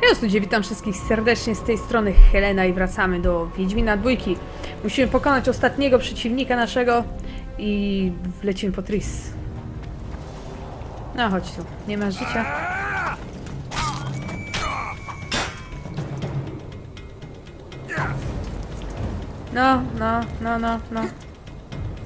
Hej ludzie, witam wszystkich serdecznie z tej strony Helena i wracamy do Wiedźmina dwójki. Musimy pokonać ostatniego przeciwnika naszego i wlecimy po Tris. No chodź tu, nie masz życia. No, no, no, no, no.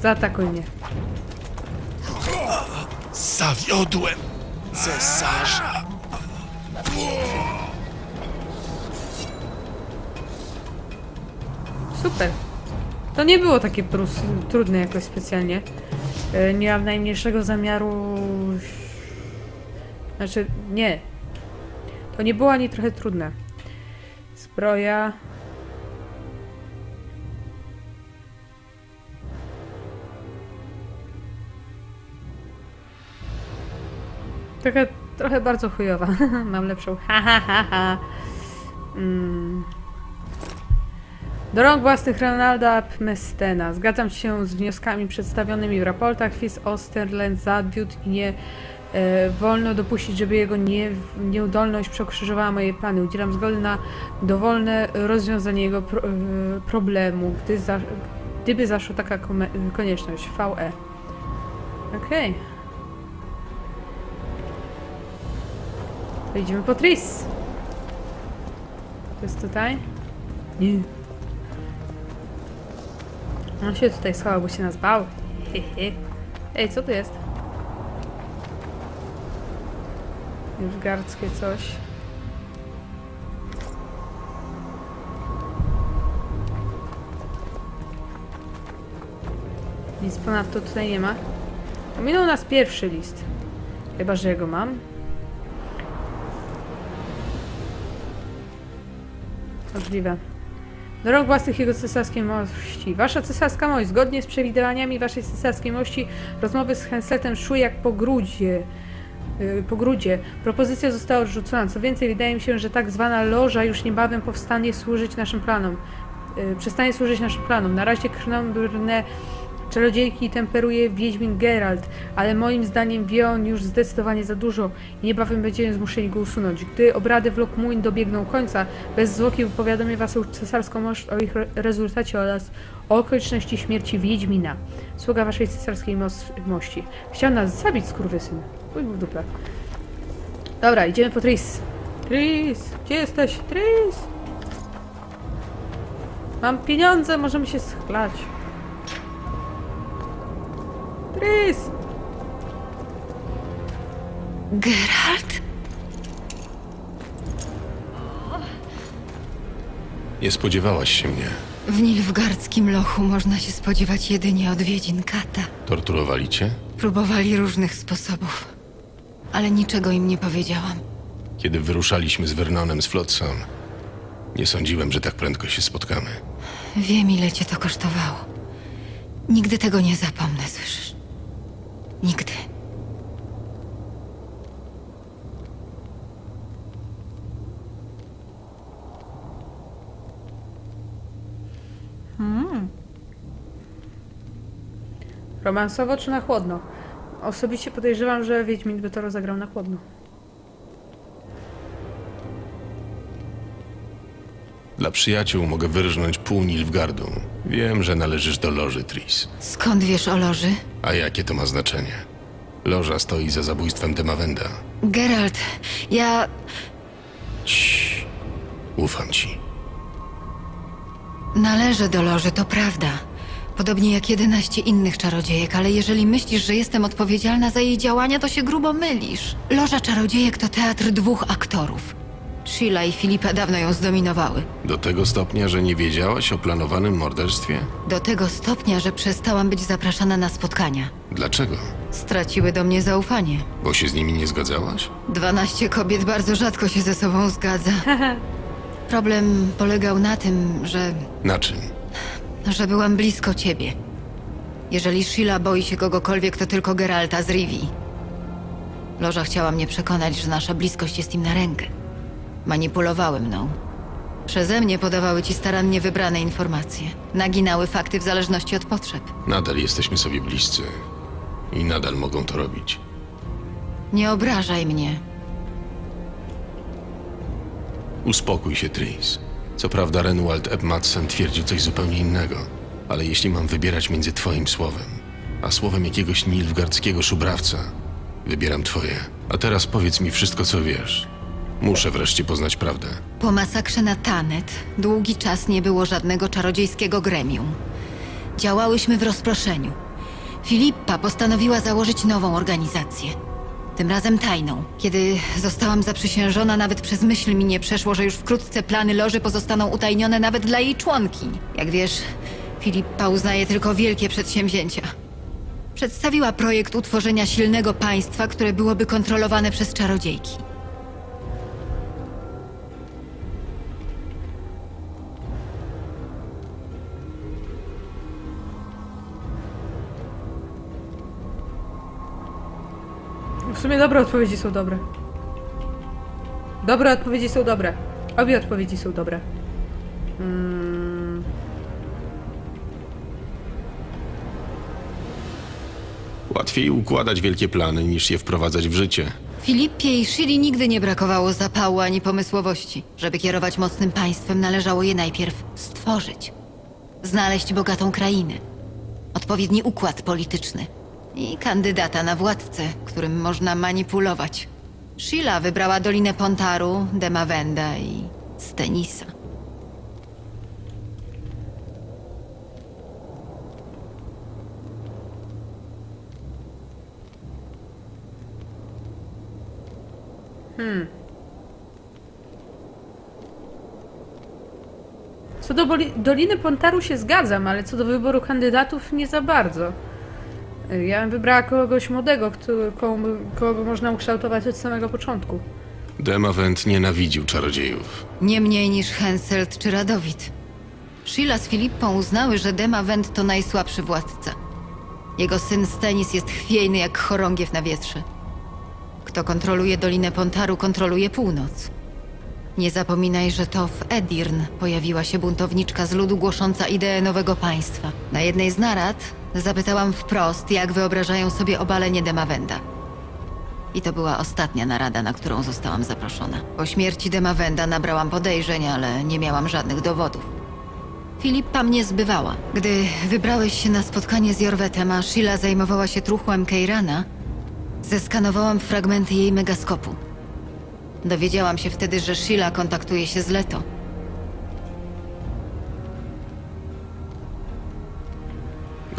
Zaatakuj mnie. Zawiodłem cesarza. Super. To nie było takie prus, trudne jakoś specjalnie. E, Nie mam najmniejszego zamiaru. Znaczy, nie. To nie było ani trochę trudne. Zbroja. Trochę, trochę bardzo chujowa. Mam lepszą. Ha, ha, ha, ha. Mm. Do rąk własnych Ronalda Mestena. Zgadzam się z wnioskami przedstawionymi w raportach. Fis Osterland zawiódł i nie e, wolno dopuścić, żeby jego nie, nieudolność przekrzyżowała moje plany. Udzielam zgody na dowolne rozwiązanie jego pro, e, problemu, gdy za, gdyby zaszła taka kome, konieczność. VE. Okej. To idziemy po Tris. To jest tutaj? Nie. On się tutaj schował, bo się nas bał. Ej, co to jest? Gardzkie coś. Nic ponadto tutaj nie ma. Ominął nas pierwszy list. Chyba, że ja go mam. Możliwe. Rąk własnych jego cesarskiej mości. Wasza cesarska mość, zgodnie z przewidywaniami waszej cesarskiej mości, rozmowy z Henseltem szły jak po grudzie. Yy, po grudzie. Propozycja została odrzucona. Co więcej, wydaje mi się, że tak zwana loża już niebawem powstanie służyć naszym planom. Yy, przestanie służyć naszym planom. Na razie krnąbrne czarodziejki temperuje Wiedźmin Geralt, ale moim zdaniem wie on już zdecydowanie za dużo i niebawem będziemy zmuszeni go usunąć. Gdy obrady w Lokmuin dobiegną końca, bez zwłoki powiadomię was cesarską mość o ich re- rezultacie oraz o okoliczności śmierci Wiedźmina, sługa waszej cesarskiej mos- mości. Chciał nas zabić, skurwysyn. Mu w dupę. Dobra, idziemy po Tris. Tris, gdzie jesteś? Tris! Mam pieniądze, możemy się schlać. Tris! Geralt? Nie spodziewałaś się mnie. W Nilfgardzkim lochu można się spodziewać jedynie odwiedzin kata. Torturowali cię? Próbowali różnych sposobów, ale niczego im nie powiedziałam. Kiedy wyruszaliśmy z Vernonem z Flotsam, nie sądziłem, że tak prędko się spotkamy. Wiem, ile cię to kosztowało. Nigdy tego nie zapomnę, słyszysz? Nigdy. Romansowo czy na chłodno? Osobiście podejrzewam, że Wiedźmin by to rozegrał na chłodno. Dla przyjaciół mogę wyrżnąć pół Nilfgardu. Wiem, że należysz do loży Tris. Skąd wiesz o loży? A jakie to ma znaczenie? Loża stoi za zabójstwem Demawenda. Geralt, ja. Ciii. Ufam ci. Należę do loży, to prawda. Podobnie jak 11 innych czarodziejek, ale jeżeli myślisz, że jestem odpowiedzialna za jej działania, to się grubo mylisz. Loża czarodziejek to teatr dwóch aktorów. Sheila i Filipa dawno ją zdominowały. Do tego stopnia, że nie wiedziałaś o planowanym morderstwie? Do tego stopnia, że przestałam być zapraszana na spotkania. Dlaczego? Straciły do mnie zaufanie. Bo się z nimi nie zgadzałaś? 12 kobiet bardzo rzadko się ze sobą zgadza. Problem polegał na tym, że Na czym? że byłam blisko ciebie. Jeżeli Sheila boi się kogokolwiek, to tylko Geralta z Rivi. Loża chciała mnie przekonać, że nasza bliskość jest im na rękę. Manipulowały mną. Przeze mnie podawały ci starannie wybrane informacje. Naginały fakty w zależności od potrzeb. Nadal jesteśmy sobie bliscy. I nadal mogą to robić. Nie obrażaj mnie. Uspokój się, Tris. Co prawda Renwald Eb Madsen twierdził coś zupełnie innego, ale jeśli mam wybierać między twoim słowem, a słowem jakiegoś nilfgardzkiego szubrawca, wybieram twoje. A teraz powiedz mi wszystko, co wiesz. Muszę wreszcie poznać prawdę. Po masakrze na Tanet długi czas nie było żadnego czarodziejskiego gremium. Działałyśmy w rozproszeniu. Filippa postanowiła założyć nową organizację. Tym razem tajną. Kiedy zostałam zaprzysiężona, nawet przez myśl mi nie przeszło, że już wkrótce plany loży pozostaną utajnione nawet dla jej członkiń. Jak wiesz, Filippa uznaje tylko wielkie przedsięwzięcia. Przedstawiła projekt utworzenia silnego państwa, które byłoby kontrolowane przez czarodziejki. W sumie dobre odpowiedzi są dobre. Dobre odpowiedzi są dobre. Obie odpowiedzi są dobre. Mm. Łatwiej układać wielkie plany, niż je wprowadzać w życie. Filipie i Shili nigdy nie brakowało zapału ani pomysłowości. Żeby kierować mocnym państwem, należało je najpierw stworzyć. Znaleźć bogatą krainę, odpowiedni układ polityczny i kandydata na władcę, którym można manipulować. Sheila wybrała Dolinę Pontaru, Demawenda i Stenisa. Co do Doliny Pontaru się zgadzam, ale co do wyboru kandydatów nie za bardzo. Ja bym wybrała kogoś młodego, który, kogo, kogo można ukształtować od samego początku. Demavent nienawidził czarodziejów. Nie mniej niż Henselt czy Radowid. Sheila z Filippą uznały, że Demawend to najsłabszy władca. Jego syn Stenis jest chwiejny jak chorągiew na wietrze. Kto kontroluje Dolinę Pontaru, kontroluje północ. Nie zapominaj, że to w Edirn pojawiła się buntowniczka z ludu głosząca ideę nowego państwa. Na jednej z narad zapytałam wprost, jak wyobrażają sobie obalenie Demawenda. I to była ostatnia narada, na którą zostałam zaproszona. Po śmierci Demawenda nabrałam podejrzeń, ale nie miałam żadnych dowodów. Filippa mnie zbywała. Gdy wybrałeś się na spotkanie z Jorwetem, a Sheila zajmowała się truchłem Keirana, zeskanowałam fragmenty jej megaskopu. Dowiedziałam się wtedy, że Sheila kontaktuje się z Leto.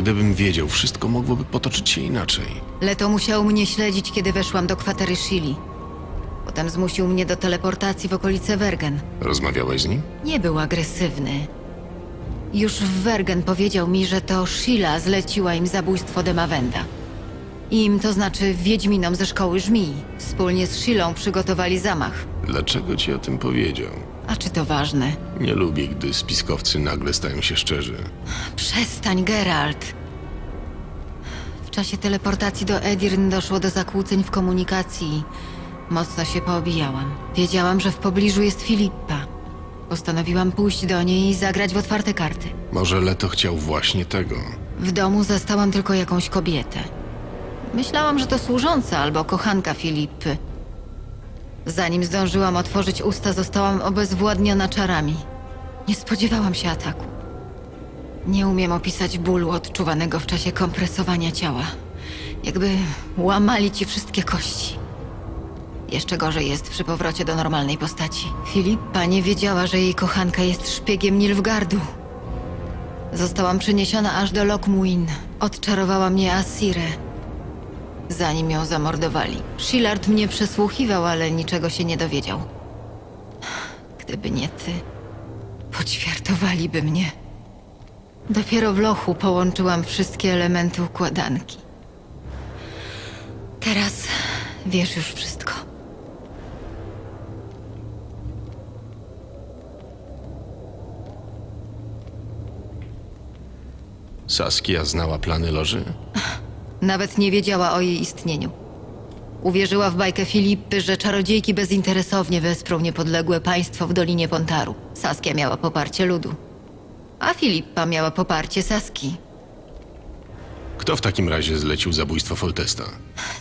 Gdybym wiedział, wszystko mogłoby potoczyć się inaczej. Leto musiał mnie śledzić, kiedy weszłam do kwatery Shili. Potem zmusił mnie do teleportacji w okolice Wergen. Rozmawiałeś z nim? Nie był agresywny. Już w Wergen powiedział mi, że to Sheila zleciła im zabójstwo Demawenda. Im, to znaczy Wiedźminom ze szkoły żmii. Wspólnie z Shilą przygotowali zamach. Dlaczego ci o tym powiedział? A czy to ważne? Nie lubię, gdy spiskowcy nagle stają się szczerzy. Przestań, Geralt. W czasie teleportacji do Edirn doszło do zakłóceń w komunikacji. Mocno się poobijałam. Wiedziałam, że w pobliżu jest Filippa. Postanowiłam pójść do niej i zagrać w otwarte karty. Może Leto chciał właśnie tego. W domu zastałam tylko jakąś kobietę. Myślałam, że to służąca albo kochanka Filipy. Zanim zdążyłam otworzyć usta, zostałam obezwładniona czarami. Nie spodziewałam się ataku. Nie umiem opisać bólu odczuwanego w czasie kompresowania ciała. Jakby łamali ci wszystkie kości. Jeszcze gorzej jest przy powrocie do normalnej postaci. Filippa nie wiedziała, że jej kochanka jest szpiegiem Nilfgardu. Zostałam przeniesiona aż do Lokmuin. Odczarowała mnie Asire, zanim ją zamordowali. Shillard mnie przesłuchiwał, ale niczego się nie dowiedział. Gdyby nie ty, poćwiartowaliby mnie. Dopiero w lochu połączyłam wszystkie elementy układanki. Teraz wiesz już wszystko. Saskia znała plany Loży? Nawet nie wiedziała o jej istnieniu. Uwierzyła w bajkę Filipy, że czarodziejki bezinteresownie wesprą niepodległe państwo w Dolinie Pontaru. Saskia miała poparcie ludu. A Filippa miała poparcie Saski. Kto w takim razie zlecił zabójstwo Foltesta?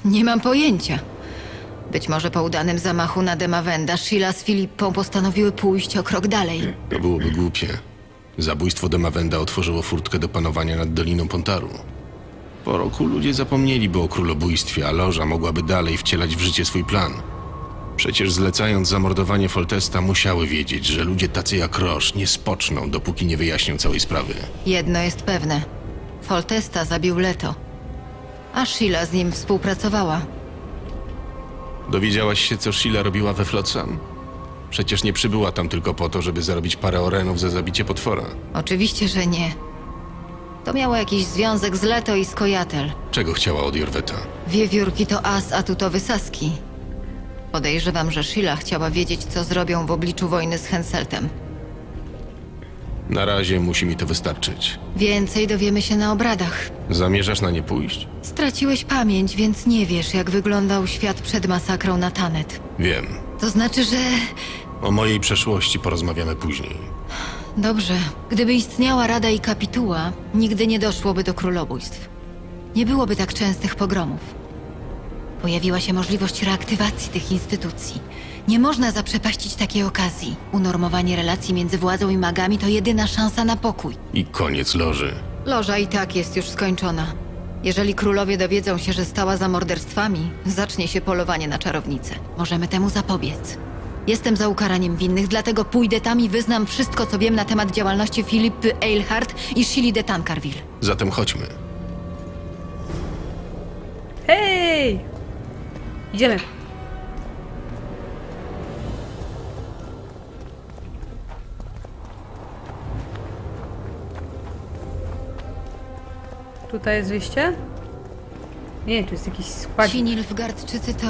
Nie mam pojęcia. Być może po udanym zamachu na Demawenda, Sheila z Filippą postanowiły pójść o krok dalej. To byłoby głupie. Zabójstwo Demawenda otworzyło furtkę do panowania nad Doliną Pontaru. Po roku ludzie zapomnieliby o królobójstwie, a Loża mogłaby dalej wcielać w życie swój plan. Przecież zlecając zamordowanie Foltesta musiały wiedzieć, że ludzie tacy jak Roż nie spoczną, dopóki nie wyjaśnią całej sprawy. Jedno jest pewne. Foltesta zabił Leto. A Sheila z nim współpracowała. Dowiedziałaś się, co Sheila robiła we Flotsam? Przecież nie przybyła tam tylko po to, żeby zarobić parę orenów za zabicie potwora. Oczywiście, że nie. To miało jakiś związek z Leto i z Kojatel. Czego chciała od Jorweta? Wiewiórki to as atutowy Saski. Podejrzewam, że Sheila chciała wiedzieć, co zrobią w obliczu wojny z Henseltem. Na razie musi mi to wystarczyć. Więcej dowiemy się na obradach. Zamierzasz na nie pójść? Straciłeś pamięć, więc nie wiesz, jak wyglądał świat przed masakrą na Tanet. Wiem. To znaczy, że... O mojej przeszłości porozmawiamy później. Dobrze. Gdyby istniała Rada i Kapituła, nigdy nie doszłoby do królobójstw. Nie byłoby tak częstych pogromów. Pojawiła się możliwość reaktywacji tych instytucji. Nie można zaprzepaścić takiej okazji. Unormowanie relacji między władzą i magami to jedyna szansa na pokój. I koniec loży. Loża i tak jest już skończona. Jeżeli królowie dowiedzą się, że stała za morderstwami, zacznie się polowanie na czarownicę. Możemy temu zapobiec. Jestem za ukaraniem winnych, dlatego pójdę tam i wyznam wszystko, co wiem na temat działalności Filipy Eilhart i Shili de Tancarville. Zatem chodźmy. Hej! Idziemy. Tutaj jest wyjście? Nie, tu jest jakiś składzik. Ci Nilfgaardczycy to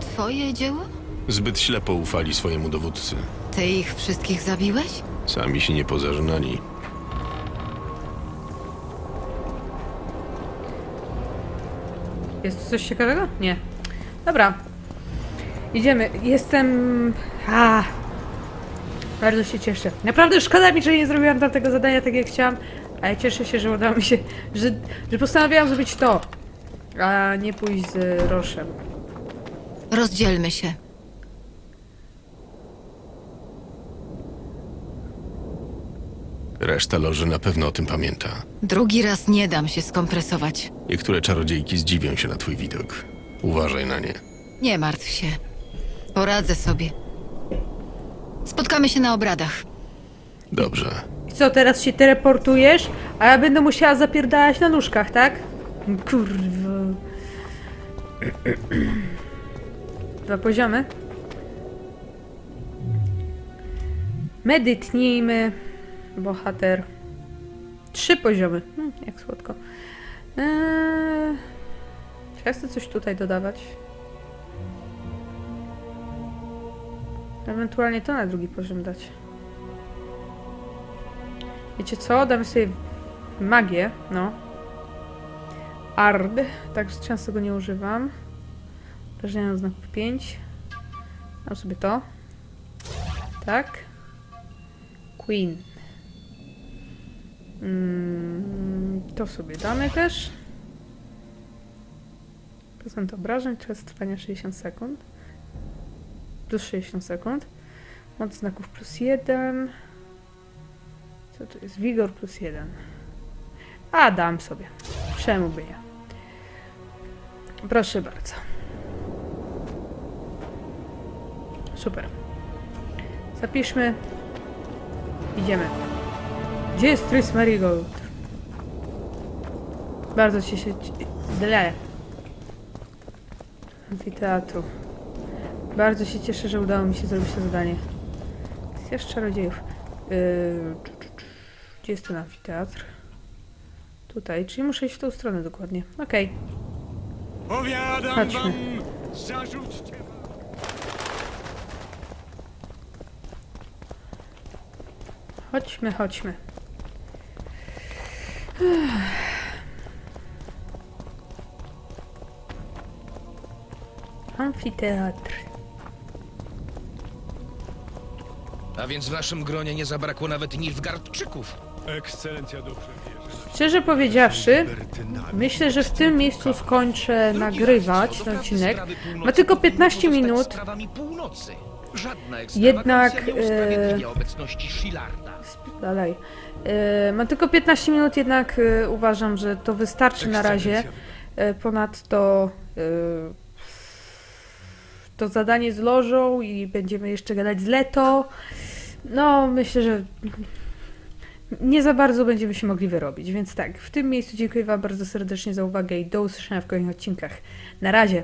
twoje dzieło? Zbyt ślepo ufali swojemu dowódcy. Ty ich wszystkich zabiłeś? Sami się nie pozażynali. Jest tu coś ciekawego? Nie. Dobra. Idziemy. Jestem... A. Bardzo się cieszę. Naprawdę szkoda mi, że nie zrobiłam tamtego zadania tak jak chciałam, ale cieszę się, że udało mi się, że, że postanowiłam zrobić to, a nie pójść z Roszem. Rozdzielmy się. Reszta loży na pewno o tym pamięta. Drugi raz nie dam się skompresować. Niektóre czarodziejki zdziwią się na twój widok. Uważaj na nie. Nie martw się. Poradzę sobie. Spotkamy się na obradach. Dobrze. I co, teraz się teleportujesz, a ja będę musiała zapierdalać na nóżkach, tak? Kurwa. Dwa poziomy. Medytnijmy. Bohater. Trzy poziomy. Hmm, jak słodko. Eee... Ja chcę coś tutaj dodawać? Ewentualnie to na drugi poziom dać. Wiecie co? Damy sobie magię, no. Ard, także często go nie używam. Obrażenia znaków 5. Dam sobie to. Tak. Queen. Mm, to sobie damy też. Procent obrażeń, czas trwania 60 sekund. Plus 60 sekund. Moc znaków plus 1. Co to jest? Wigor plus jeden. A, dam sobie. Czemu by nie? Proszę bardzo. Super. Zapiszmy. Idziemy. Gdzie jest Tris Marigold? Bardzo ci się... Dle. Amfiteatru. Bardzo się cieszę, że udało mi się zrobić to zadanie. Jest czarodziejów. Yy. Gdzie jest ten amfiteatr? Tutaj, czyli muszę iść w tą stronę dokładnie. Okej. Powiadam Chodźmy. wam, zarzućcie Chodźmy, chodźmy. Amfiteatr. A więc w naszym gronie nie zabrakło nawet Nilfgaardczyków. Ekscelencja dobrze wie, że Szczerze powiedziawszy, myślę, że w tym miejscu skończę nagrywać ten odcinek. Ma tylko powinny 15 pozostać minut. sprawami północy. Żadna Jednak, nie e, obecności Shilarda. Dalej. E, ma tylko 15 minut, jednak e, uważam, że to wystarczy na razie. E, Ponadto e, to zadanie z lożą i będziemy jeszcze gadać z Leto. No, myślę, że nie za bardzo będziemy się mogli wyrobić. Więc tak, w tym miejscu dziękuję Wam bardzo serdecznie za uwagę i do usłyszenia w kolejnych odcinkach. Na razie.